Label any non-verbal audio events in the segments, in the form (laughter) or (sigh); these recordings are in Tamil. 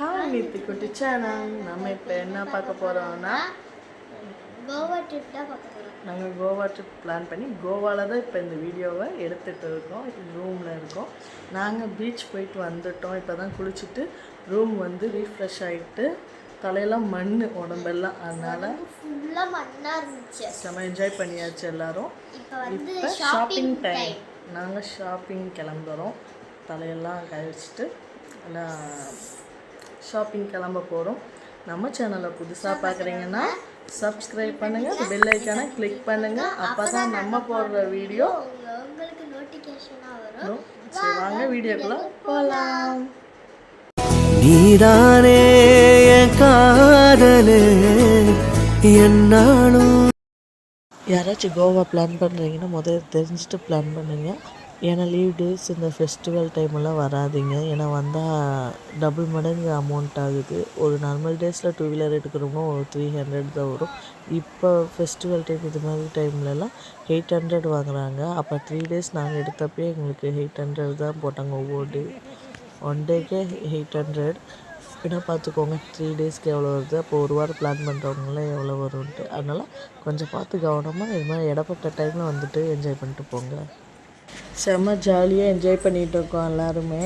ஹாய் நித்தி குட்டி சேனல் நம்ம இப்போ என்ன பார்க்க போகிறோம்னா கோவா ட்ரிப் தான் பார்க்க போகிறோம் நாங்கள் கோவா ட்ரிப் பிளான் பண்ணி கோவாவில் தான் இப்போ இந்த வீடியோவை எடுத்துகிட்டு இருக்கோம். ரூமில் இருக்கோம். நாங்கள் பீச் போயிட்டு வந்துட்டோம். இப்போ தான் குளிச்சுட்டு ரூம் வந்து ரீஃப்ரெஷ் ஆகிட்டு தலையெல்லாம் மண் உடம்பெல்லாம். அதனால் ஃபுல்லாக மண்ணாக இருந்துச்சு. செம்ம என்ஜாய் பண்ணியாச்சு எல்லாரும். இப்போ ஷாப்பிங் டைம் நாங்கள் ஷாப்பிங் கிளம்புறோம். தலையெல்லாம் கழிச்சிட்டு எல்லாம் ஷாப்பிங் கிளம்ப போகிறோம் நம்ம சேனலை புதுசாக பார்க்குறீங்கன்னா சப்ஸ்கிரைப் பண்ணுங்கள் பெல் ஐக்கானை கிளிக் பண்ணுங்கள் அப்போ தான் நம்ம போடுற வீடியோ உங்க- உங்களுக்கு நோட்டிஃபிகேஷனாக வரும். சரி வாங்க வீடியோக்குள்ளே போகலாம் நீதானே காதலே. என்னாலும் யாராச்சும் கோவா பிளான் பண்ணுறீங்கன்னா முதல்ல தெரிஞ்சுட்டு பிளான் பண்ணுங்க. ஏன்னா லீவ் டேஸ் இந்த ஃபெஸ்டிவல் டைமெல்லாம் வராதீங்க. ஏன்னா வந்தால் டபுள் மடங்கு அமௌண்ட் ஆகுது. ஒரு நார்மல் டேஸில் டூ வீலர் எடுக்கிறோமோ ஒரு த்ரீ ஹண்ட்ரட் தான் வரும். இப்போ ஃபெஸ்டிவல் டைம் இது மாதிரி டைம்லலாம் எயிட் ஹண்ட்ரட் வாங்குறாங்க. அப்போ த்ரீ டேஸ் நாங்கள் எடுத்தப்பே எங்களுக்கு எயிட் ஹண்ட்ரட் தான் போட்டாங்க ஒவ்வொரு டே ஒன் டேக்கே எயிட் ஹண்ட்ரட் ஏன்னா பார்த்துக்கோங்க த்ரீ டேஸ்க்கு எவ்வளோ வருது? அப்போ ஒரு வாரம் பிளான் பண்ணுறவங்களாம் எவ்வளோ வரும்ன்ட்டு. அதனால் கொஞ்சம் பார்த்து கவனமாக இது மாதிரி இடப்பட்ட டைமில் வந்துட்டு என்ஜாய் பண்ணிட்டு போங்க. செம்ம ஜாலியாக என்ஜாய் பண்ணிகிட்டு இருக்கோம் எல்லாருமே.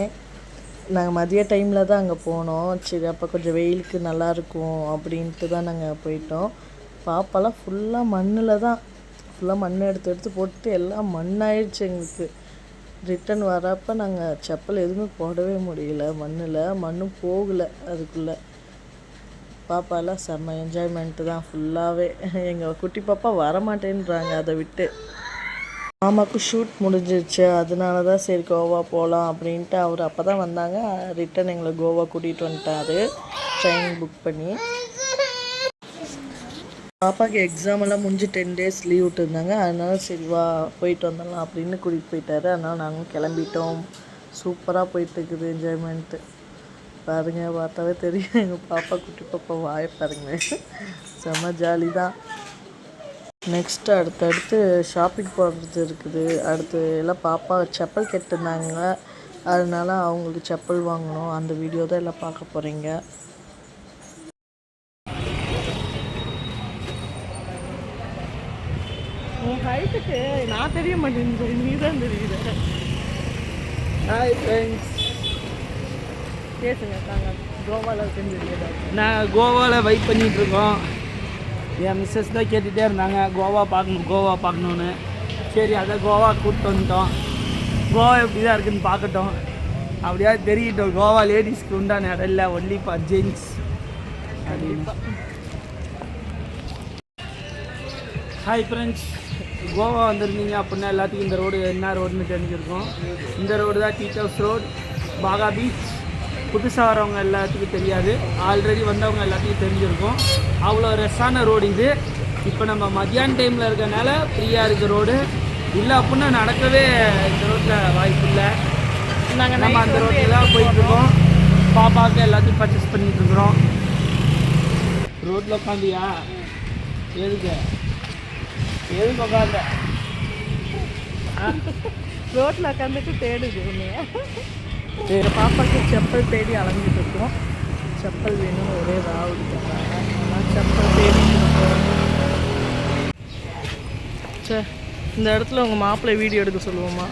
நாங்கள் மதிய டைமில் தான் அங்கே போனோம். சரி அப்போ கொஞ்சம் வெயிலுக்கு நல்லாயிருக்கும் அப்படின்ட்டு தான் நாங்கள் போயிட்டோம். பாப்பாலாம் ஃபுல்லாக மண்ணில் தான். ஃபுல்லாக மண் எடுத்து எடுத்து போட்டு எல்லாம் மண்ணாயிடுச்சு எங்களுக்கு. ரிட்டன் வரப்போ நாங்கள் செப்பல் எதுவுமே போடவே முடியல மண்ணில். மண்ணும் போகலை அதுக்குள்ளே. பாப்பாலாம் செம்ம என்ஜாய்மெண்ட்டு தான் ஃபுல்லாகவே எங்கள் குட்டி பாப்பா வரமாட்டேன்றாங்க அதை விட்டு. மாமாவுக்கு ஷூட் முடிஞ்சிருச்சு. அதனால தான் சரி கோவா போகலாம் அப்படின்ட்டு அவர் அப்போ தான் வந்தாங்க. ரிட்டன் எங்களை கோவா கூட்டிகிட்டு வந்துட்டாரு. ட்ரெயின் புக் பண்ணி. பாப்பாக்கு எக்ஸாம் எல்லாம் முடிஞ்சு டென் டேஸ் லீவ் விட்டுருந்தாங்க. அதனால சரி வா போயிட்டு வந்துடலாம் அப்படின்னு கூட்டிகிட்டு போயிட்டாரு. அதனால் நாங்கள் கிளம்பிட்டோம். சூப்பராக போயிட்டுருக்குது என்ஜாய்மெண்ட்டு பாருங்க பார்த்தாவே தெரியும். எங்கள் பாப்பா குட்டி பாப்பா வாய பாருங்க செம்ம ஜாலி தான். நெக்ஸ்ட் அடுத்தடுத்து ஷாப்பிங் போகிறது இருக்குது. அடுத்து எல்லாம் பாப்பா செப்பல் கேட்டிருந்தாங்க. அதனால அவங்களுக்கு செப்பல் வாங்கணும். அந்த வீடியோ தான் எல்லாம் பார்க்க போகிறீங்க உன் ஹைட்டுக்கு நான் தெரிய மாட்டேங்குது. நீ தான் தெரியுது. ஹாய் ஃப்ரெண்ட்ஸ் பேசுங்க தாங்க. கோவாவில் தெரிஞ்சுருக்கேன் நான் கோவாவில் வெயிட் பண்ணிட்டு இருக்கோம். என் மிஸ்ஸஸ் தான் கேட்டுகிட்டே இருந்தாங்க. கோவா பார்க்கணும் கோவா பார்க்கணுன்னு சரி அதை கோவா கூப்பிட்டு வந்துட்டோம். கோவா எப்படி தான் இருக்குதுன்னு பார்க்கட்டும். அப்படியா தெரியட்டும். கோவா லேடிஸ்க்கு உண்டான இடம் இல்லை ஒன்லி ஃபார் ஜென்ஸ் அப்படின்னு. ஹாய் ஃப்ரெண்ட்ஸ் கோவா வந்திருந்தீங்க அப்படின்னா எல்லாத்துக்கும் இந்த ரோடு என்ன ரோடுன்னு தெரிஞ்சிருக்கும். இந்த ரோடு தான் teach house road Baga beach புதுசாக வரவங்க எல்லாத்துக்கும் தெரியாது. ஆல்ரெடி வந்தவங்க எல்லாத்துக்கும் தெரிஞ்சிருக்கும். அவ்வளோ ரெஸ்ஸான ரோடு இது. இப்போ நம்ம மத்தியான டைமில் இருக்கறனால ஃப்ரீயாக இருக்க ரோடு இல்லை அப்படின்னா நடக்கவே இந்த ரோட்டில் வாய்ப்பு இல்லை. நாங்கள் நம்ம அந்த ரோட்டில் தான் போயிட்டுருக்கோம் பாப்பாவுக்கு எல்லாத்தையும் பர்ச்சேஸ் பண்ணிட்டு இருக்கிறோம். ரோட்டில் உட்காந்தியா எதுக்கு? எதுக்கு உட்காந்த ரோட்டில் (laughs) உட்காந்துட்டு தேடுது உன்னைய. சரி பாப்பாக்கு செப்பல் தேடி அலைஞ்சிட்டு இருக்கோம். செப்பல் வேணும்னு ஒரே சொன்னாங்க ஆனால் செப்பல் இருக்கோம் சரி இந்த இடத்துல உங்கள் மாப்பிள்ளை வீடியோ எடுக்க சொல்லுவோமா?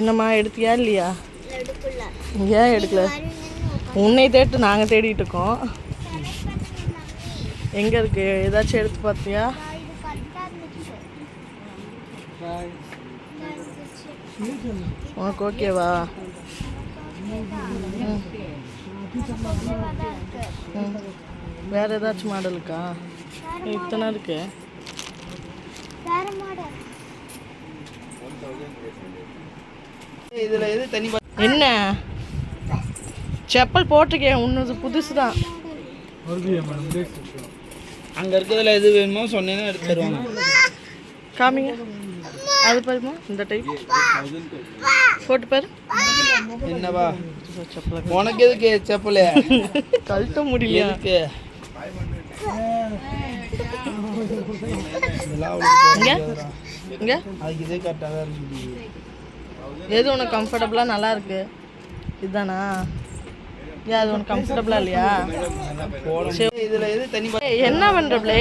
என்னம்மா எடுத்தியா இல்லையா? ஏன் எடுக்கல? உன்னை தேட்டு நாங்கள் தேடிட்டு இருக்கோம். எங்கே இருக்கு? ஏதாச்சும் எடுத்து பார்த்தியா உனக்கு ஓகேவா? வேற ஏதாச்சும் மாடல் இருக்கா? இத்தனை இருக்கு. இதில் எது தனி என்ன? செப்பல் போட்டிருக்கேன். உன்னது புதுசு தான் அங்கே இருக்கிறதுல எது வேணுமோ சொன்னீங்கன்னா எடுத்து தருவாங்க. காமிங்க. அது பாருமா இந்த டைப் போட்டு பாரு. என்னவா? செப்பலை உனக்கு எதுக்கு செப்பல்? கழட்ட முடியல எதுக்கு? எது உனக்கு கம்ஃபர்டபுளாக நல்லா இருக்கு? இதுதானா? ஏன் அது உனக்கு கம்ஃபர்டபுளாக இல்லையா? சரி இதில் எது தனி ஏய், என்ன பண்றப்ளே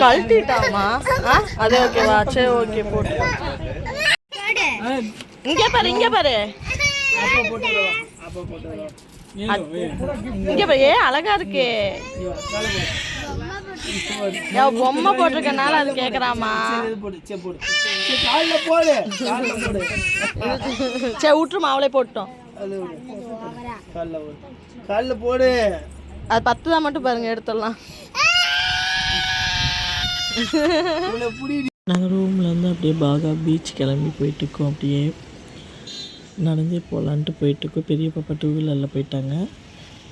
கழட்டிட்டாமா ஆ? அதே ஓகேவா சரி ஓகே போட்டு. இங்க பாரு இங்க பாரு. இங்க பாரு ஏ அழகா இருக்கு. பொம்மை போட்டிருக்கனால அது கேக்குறாமா சரி விட்டுருமா அவளே போட்டோம் காலில் போடு காலில் போடு அது பத்து தான் மட்டும் பாருங்க எடுத்துடலாம். நாங்கள் ரூமில் நாங்கள் ரூம்லேருந்து அப்படியே பாகா பீச் கிளம்பி போயிட்டுருக்கோம். அப்படியே நடந்தே போகலான்ட்டு போயிட்டுருக்கோம். பெரிய பாப்பா டூ வீலரில் போயிட்டாங்க.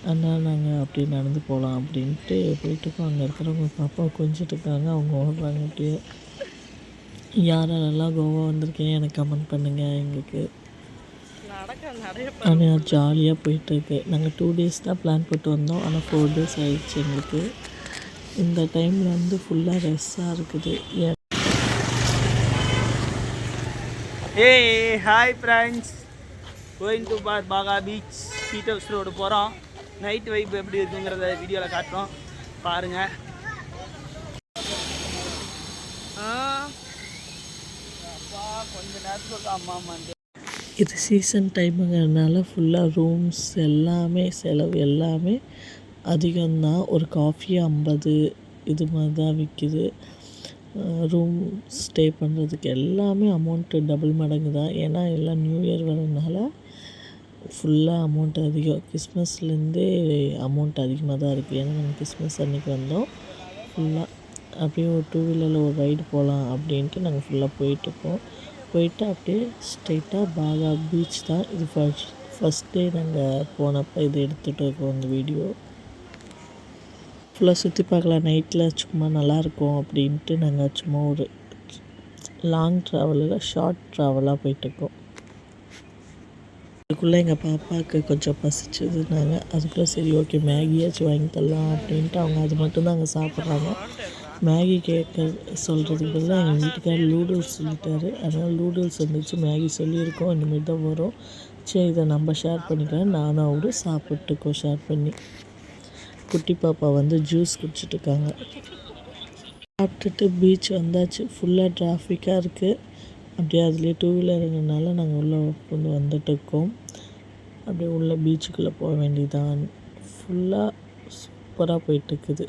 அதனால் நாங்கள் அப்படியே நடந்து போகலாம் அப்படின்ட்டு போயிட்டுருக்கோம். அங்கே இருக்கிறவங்க பாப்பா கொஞ்சிட்டு இருக்காங்க அவங்க ஓடுறாங்க அப்படியே. யாரெல்லாம் கோவா வந்திருக்கீங்க எனக்கு கமெண்ட் பண்ணுங்கள் எங்களுக்கு. ஆனால் ஜாலியாக போயிட்டுருக்கு. நாங்கள் டூ டேஸ் தான் பிளான் போட்டு வந்தோம். ஆனால் ஃபோர் டேஸ் ஆயிடுச்சு எங்களுக்கு. இந்த டைமில் வந்து ஃபுல்லாக ரெஸ்ஸாக இருக்குது. ஏன் ஏய் ஹாய் ஃப்ரெண்ட்ஸ் கோயிங் டு பா பாகா பீச் சீட் ஹவுஸ் ரோடு போகிறோம் நைட் வைப் எப்படி இருக்குங்கிறத வீடியோவில் காட்டுறோம். பாருங்கள் அப்பா கொஞ்ச நேரத்துக்கு அம்மா அம்மா இது சீசன் டைமுங்கிறதுனால ஃபுல்லாக ரூம்ஸ் எல்லாமே செலவு எல்லாமே அதிகம்தான் ஒரு காஃபி ஐம்பது இது மாதிரி தான் விற்கிது ரூம் ஸ்டே பண்ணுறதுக்கு எல்லாமே அமௌண்ட்டு டபுள் மடங்கு தான் ஏன்னா எல்லாம் நியூ இயர் வரதுனால ஃபுல்லாக அமௌண்ட் அதிகம். கிறிஸ்மஸ்லேருந்தே அமௌண்ட் அதிகமாக தான் இருக்குது ஏன்னா நாங்கள் கிறிஸ்மஸ் அன்றைக்கி வந்தோம். ஃபுல்லாக அப்படியே ஒரு டூ வீலரில் ஒரு ரைடு போகலாம் அப்படின்ட்டு நாங்கள் ஃபுல்லாக போயிட்டுருக்கோம். போயிட்டு அப்படியே ஸ்ட்ரைட்டாக பாகா பீச் தான் இது ஃபர்ஸ்ட் ஃபஸ்ட் டே நாங்கள் போனப்போ இது எடுத்துகிட்டு இருக்கோம் இந்த வீடியோ ஃபுல்லாக சுற்றி பார்க்கலாம். நைட்டில் சும்மா நல்லாயிருக்கும் அப்படின்ட்டு நாங்கள் சும்மா ஒரு லாங் ட்ராவலில் ஷார்ட் ட்ராவலாக போயிட்டுருக்கோம் அதுக்குள்ளே எங்கள் பாப்பாவுக்கு கொஞ்சம் பசிச்சதுனாங்க அதுக்குள்ளே சரி ஓகே மேகியாச்சும் வாங்கி தரலாம் அப்படின்ட்டு அவங்க அது மட்டும் தான் அங்கே சாப்பிட்றாங்க. மேகி கேட்க சொல்கிறதுக்கு பதிலாக எங்கள் வீட்டுக்கார் லூடுல்ஸ் சொல்லிட்டாரு. அதனால் லூடுல்ஸ் வந்துச்சு மேகி சொல்லியிருக்கோம். இனிமேல் தான் வரும். சரி இதை நம்ம ஷேர் பண்ணிக்கலாம். நானும் அவரும் சாப்பிட்டுக்கோம் ஷேர் பண்ணி. குட்டி பாப்பா வந்து ஜூஸ் குடிச்சிட்ருக்காங்க சாப்பிட்டுட்டு பீச் வந்தாச்சு. ஃபுல்லாக டிராஃபிக்காக இருக்குது அப்படியே அதுலேயே டூ வீலருங்கனால நாங்கள் உள்ளே கொண்டு வந்துட்டு இருக்கோம் அப்படியே உள்ள பீச்சுக்குள்ளே போக வேண்டியதான் ஃபுல்லாக சூப்பராக போயிட்டுருக்குது.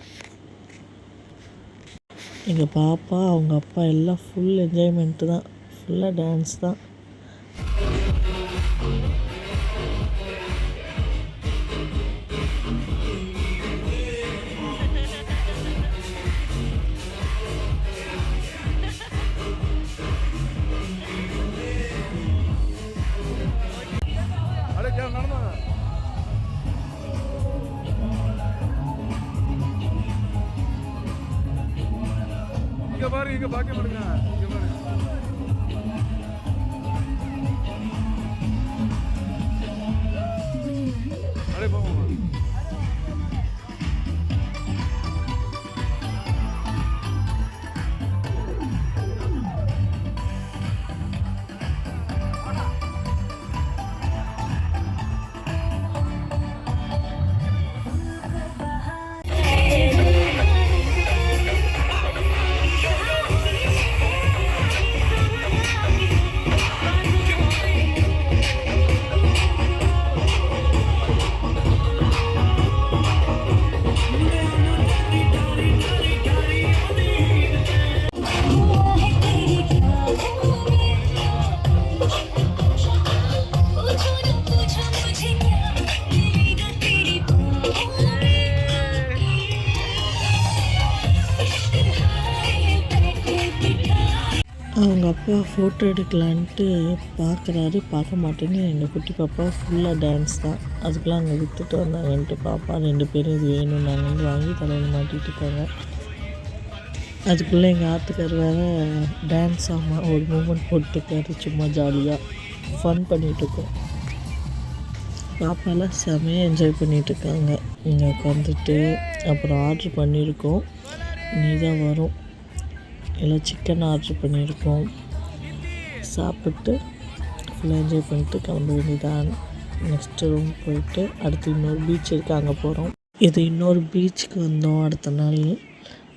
எங்கள் பாப்பா அவங்க அப்பா எல்லாம் ஃபுல் என்ஜாய்மெண்ட்டு தான். ஃபுல்லாக டான்ஸ் தான். இங்க பாரு பாக்க மாட்டேங்க. இங்க அவங்க அப்பா ஃபோட்டோ எடுக்கலான்ட்டு பார்க்குறாரு. பார்க்க மாட்டேன்னு எங்கள் குட்டி பாப்பா ஃபுல்லாக டான்ஸ் தான். அதுக்கெலாம் அங்கே விற்றுட்டு வந்தாங்கன்ட்டு பாப்பா ரெண்டு பேரும் இது வேணும்னு நாங்கள் வந்து வாங்கி தலையில் மாட்டிகிட்டு இருக்காங்க. அதுக்குள்ளே எங்கள் ஆத்துக்கார் வேறு டான்ஸ் ஆமாம் ஒரு மூமெண்ட் போட்டுருக்காரு. சும்மா ஜாலியாக ஃபன் பண்ணிகிட்ருக்கோம் பாப்பாலாம் செமையாக என்ஜாய் பண்ணிகிட்ருக்காங்க இங்கே உட்காந்துட்டு அப்புறம் ஆர்ட்ரு பண்ணியிருக்கோம். நீ தான் வரும். இல்லை சிக்கன் ஆர்ட்ரு பண்ணியிருக்கோம். சாப்பிட்டு ஃபுல்லாக என்ஜாய் பண்ணிட்டு கிளம்ப வேண்டியதான் நெக்ஸ்ட்டு ரூம் போயிட்டு அடுத்து இன்னொரு பீச் இருக்குது அங்கே போகிறோம் இது இன்னொரு பீச்சுக்கு வந்தோம் அடுத்த நாள்.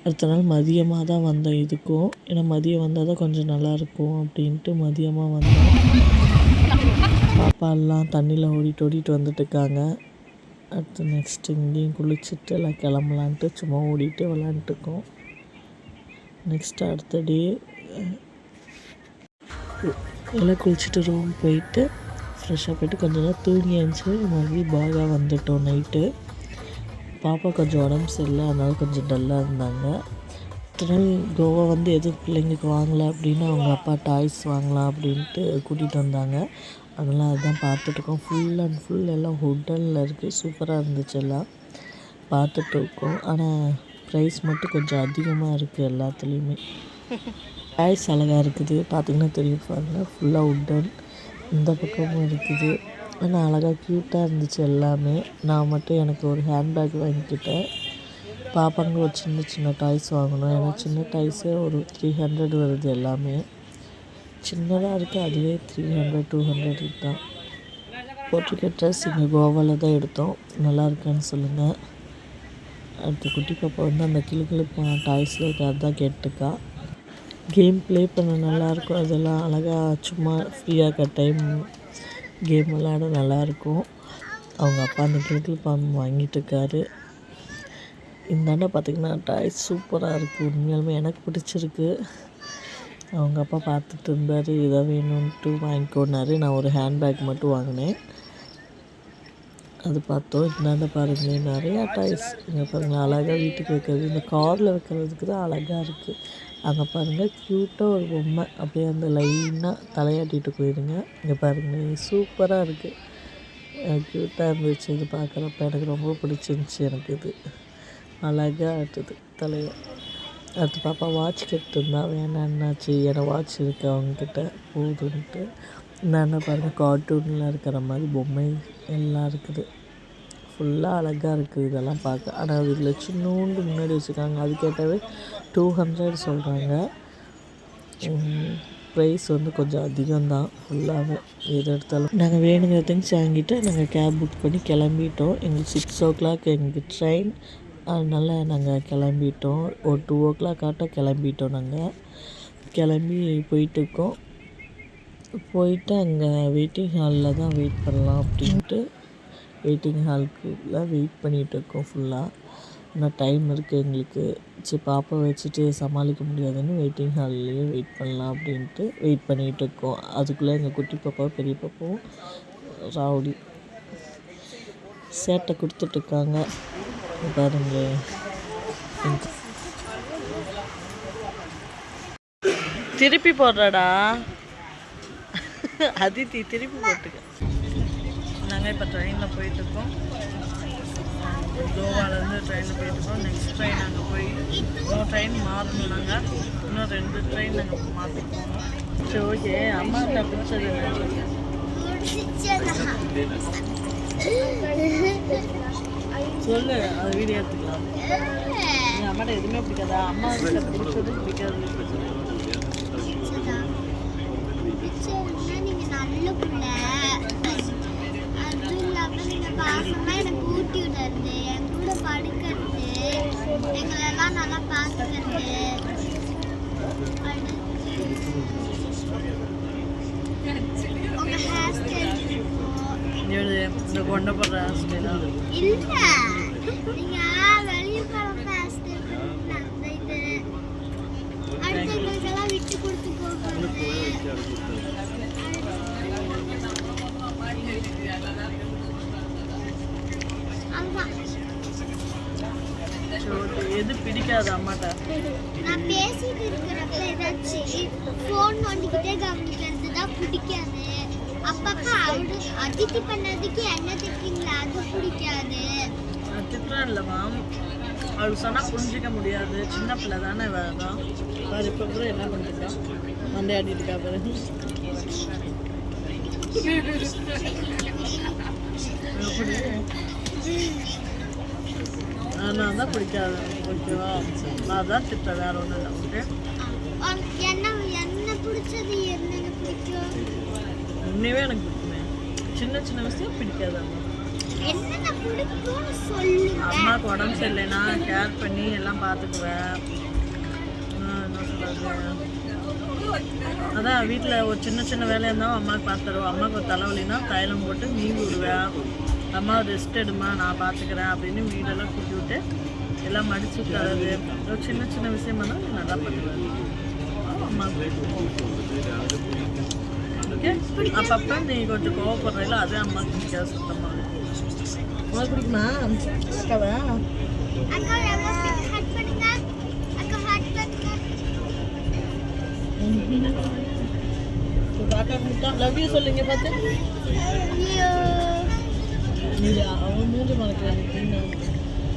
அடுத்த நாள் மதியமாக தான் வந்தோம் இதுக்கும். ஏன்னா மதியம் வந்தால் தான் கொஞ்சம் நல்லாயிருக்கும் அப்படின்ட்டு மதியமாக வந்தோம். பாப்பா எல்லாம் தண்ணியில் ஓடிட்டு ஓடிட்டு வந்துட்டு இருக்காங்க. அடுத்து நெக்ஸ்ட்டு இங்கேயும் குளிச்சுட்டு எல்லாம் கிளம்பலான்ட்டு சும்மா ஓடிட்டு விளாண்டுருக்கோம் நெக்ஸ்ட் அடுத்த டே எல்லாம் குளிச்சுட்டு ரூம் போயிட்டு ஃப்ரெஷ்ஷாக போயிட்டு கொஞ்ச நேரம் தூங்கி எழுந்துச்சு மறுபடியும் பாகா வந்துட்டோம் நைட்டு பாப்பா கொஞ்சம் உடம்பு சரியில்லை அதனால கொஞ்சம் டல்லாக இருந்தாங்க. இத்தனை கோவா வந்து எதுவும் பிள்ளைங்களுக்கு வாங்கலை அப்படின்னு அவங்க அப்பா டாய்ஸ் வாங்கலாம் அப்படின்ட்டு கூட்டிகிட்டு வந்தாங்க. அதனால் அதுதான் பார்த்துட்ருக்கோம் ஃபுல் அண்ட் ஃபுல் எல்லாம் ஹோட்டலில் இருக்குது சூப்பராக இருந்துச்சு எல்லாம். பார்த்துட்ருக்கோம் ஆனால் ப்ரைஸ் மட்டும் கொஞ்சம் அதிகமாக இருக்குது எல்லாத்துலேயுமே. டாய்ஸ் அழகாக இருக்குது. பார்த்திங்கன்னா தெரியும் பாருங்கள் ஃபுல்லாக உட்டன் இந்த பக்கமும் இருக்குது. ஆனால் அழகாக க்யூட்டாக இருந்துச்சு எல்லாமே. நான் மட்டும் எனக்கு ஒரு ஹேண்ட்பேக் வாங்கிக்கிட்டேன். பாப்பாங்க ஒரு சின்ன சின்ன டாய்ஸ் வாங்கணும். ஏன்னா சின்ன டாய்ஸே ஒரு த்ரீ ஹண்ட்ரட் வருது எல்லாமே. சின்னதாக இருக்குது அதுவே த்ரீ ஹண்ட்ரட் டூ ஹண்ட்ரட் தான் போட்டிருக்க ட்ரெஸ் இங்கே கோவாவில் தான் எடுத்தோம். நல்லா இருக்கான்னு சொல்லுங்கள் அடுத்து குட்டி பாப்பா வந்து அந்த கிளு கிளுப்பான டாய்ஸில் இருக்கிறது தான் கேட்டுக்கா கேம் ப்ளே பண்ண நல்லாயிருக்கும் அதெல்லாம் அழகாக சும்மா ஃப்ரீயாக இருக்க டைம் கேம் விளாட நல்லாயிருக்கும் அவங்க அப்பா அந்த கிழக்கில் பாம்பு வாங்கிட்டு இருக்காரு. இந்தாண்ட பார்த்திங்கன்னா டாய்ஸ் சூப்பராக இருக்குது உண்மையாலுமே எனக்கு பிடிச்சிருக்கு. அவங்க அப்பா பார்த்துட்டு இருந்தார் இதை வேணும்ன்ட்டு வாங்கிக்கொண்டாரு நான் ஒரு ஹேண்ட்பேக் மட்டும் வாங்கினேன். அது பார்த்தோம். என்னென்ன பாருங்களேன் நிறையா டாய்ஸ் இங்கே பாருங்களேன் அழகாக வீட்டுக்கு வைக்கிறது. இந்த காரில் வைக்கிறதுக்கு தான் அழகாக இருக்குது அங்கே பாருங்கள் க்யூட்டாக ஒரு பொம்மை. அப்படியே அந்த லைனாக தலையாட்டிட்டு போயிடுங்க இங்கே பாருங்களேன் சூப்பராக இருக்குது க்யூட்டாக இருந்துச்சு இது பார்க்குறப்ப. எனக்கு ரொம்ப பிடிச்சிருந்துச்சி எனக்கு இது. அழகாக ஆட்டுது தலையை. அடுத்து பாப்பா வாட்ச் கேட்டுருந்தா வேணான்னாச்சு ஏன்னா வாட்ச் இருக்கு அவங்கக்கிட்ட போதுன்ட்டு. நான் பாருங்கள் கார்ட்டூனில் இருக்கிற மாதிரி பொம்மை எல்லாம் இருக்குது. ஃபுல்லாக அழகாக இருக்குது இதெல்லாம் பார்க்க. ஆனால் இதில் சின்னோண்டு முன்னாடி வச்சுருக்காங்க. அது கேட்டாவே டூ ஹண்ட்ரட் சொல்கிறாங்க ப்ரைஸ் வந்து கொஞ்சம் அதிகம்தான். ஃபுல்லாகவே எது எடுத்தாலும். நாங்கள் வேணுங்கிற திங்ஸ் வாங்கிட்டு நாங்கள் கேப் புக் பண்ணி கிளம்பிட்டோம். எங்களுக்கு சிக்ஸ் ஓ கிளாக் எங்களுக்கு ட்ரெயின் அதனால் நாங்கள் கிளம்பிட்டோம். ஒரு டூ ஓ கிளாக் ஆட்டம் கிளம்பிட்டோம் நாங்கள் கிளம்பி போயிட்டுருக்கோம் போயிட்டு அங்கே வெயிட்டிங் ஹாலில் தான் வெயிட் பண்ணலாம் அப்படின்ட்டு வெயிட்டிங் ஹாலுக்குள்ள வெயிட் பண்ணிகிட்ருக்கோம் ஃபுல்லாக இன்னும் டைம் இருக்குது எங்களுக்கு. சரி பாப்பா வச்சுட்டு சமாளிக்க முடியாதுன்னு வெயிட்டிங் ஹால்லேயே வெயிட் பண்ணலாம் அப்படின்ட்டு வெயிட் பண்ணிகிட்டு இருக்கோம். அதுக்குள்ளே எங்கள் குட்டி பாப்பாவும் பெரிய பாப்பாவும் ராவுடி சேட்டை கொடுத்துட்ருக்காங்க பாருங்களேன் திருப்பி போடுறடா. அதித்தி திருப்பி போட்டுக்க. நாங்கள் இப்போ ட்ரெயினில் போயிட்டுருக்கோம். கோவாலேருந்து ட்ரெயினில் போயிட்டுருக்கோம். நெக்ஸ்ட் ட்ரெயின் அங்கே போய் இன்னொரு ட்ரெயின் மாறணும் நாங்கள் இன்னும் ரெண்டு ட்ரெயின் நாங்கள் மாற்றி போகணும். சரி ஓகே அம்மா கிட்ட பிடிச்சது சொல்லு அது வீடியோ எடுத்துக்கலாம். எங்கள் அம்மாட்ட எதுவுமே பிடிக்காதா? அம்மா கிட்ட பிடிச்சது பிடிக்காது. பிடிச்சது நல்ல பிள்ளை அதுவும் இல்லாம நீங்க பாசமா எனக்கு ஊட்டி விடுறது என் கூட படுக்கிறது எங்களெல்லாம் நல்லா பார்த்துக்கிறது உங்க ஹேர் ஸ்டைல் இந்த கொண்ட போடுற ஹாஸ்பிட்டல் இல்ல நீங்க வெளிய போறப்ப ஹேர் ஸ்டைல் அந்த இது அடுத்தவங்களுக்கெல்லாம் விட்டு கொடுத்து போகிறது எது பிடிக்காது அம்மாட்ட? நான் பேசிட்டு இருக்கிறப்ப ஏதாச்சும் ஃபோன் நோண்டிக்கிட்டே கவனிக்கிறது தான் பிடிக்காது. அப்பப்ப அவடு அதித்தி பண்ணதுக்கு என்ன திட்டிங்களா அது பிடிக்காது. நான் திட்டுறேன் இல்லைம்மா அவளுக்கு சொன்னால் புரிஞ்சிக்க முடியாது. சின்ன பிள்ளை தானே வேறு இப்போ கூட என்ன பண்ணிருக்கா மண்டையாடிட்டு இருக்கா பாரு. (laughs) அதனால தான் பிடிக்காது ஓகேவா? நான் தான் திட்டம் வேற ஒன்றும் இல்லை ஓகே உனக்கு என்ன என்ன பிடிச்சது என்னென்ன பிடிக்கும் உண்மையே எனக்கு பிடிக்குமே. சின்ன சின்ன விஷயம் பிடிக்காது அம்மா அம்மாவுக்கு உடம்பு சரியில்லைன்னா கேர் பண்ணி எல்லாம் பார்த்துக்குவேன். என்ன சொல்கிறது அதான் வீட்டில் ஒரு சின்ன சின்ன வேலையாக இருந்தாலும் அம்மாவுக்கு பார்த்துருவோம். அம்மாவுக்கு ஒரு தலைவலினா தைலம் போட்டு நீவி விடுவேன் அம்மா ரெஸ்ட் எடுமா நான் பார்த்துக்கிறேன் அப்படின்னு வீடெல்லாம் கூட்டி விட்டு எல்லாம் மடிச்சு தரது ஒரு சின்ன சின்ன விஷயமா தான் நீ நல்லா பண்ணுவேன். அம்மா ஓகே. அப்பப்போ நீ கொஞ்சம் கோவப்படுறீங்களா அதே அம்மாவுக்கு பிடிக்காது சுத்தமாக உனக்கு பிடிக்குமா அக்காவை? பண்ணுங்க அக்கா ஹட் பண்ணுங்க அக்கா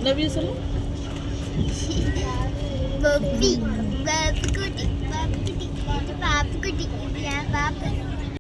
Love you, Sulu. Babi, babi kuti, babi kuti, babi kuti, babi kuti, babi kuti.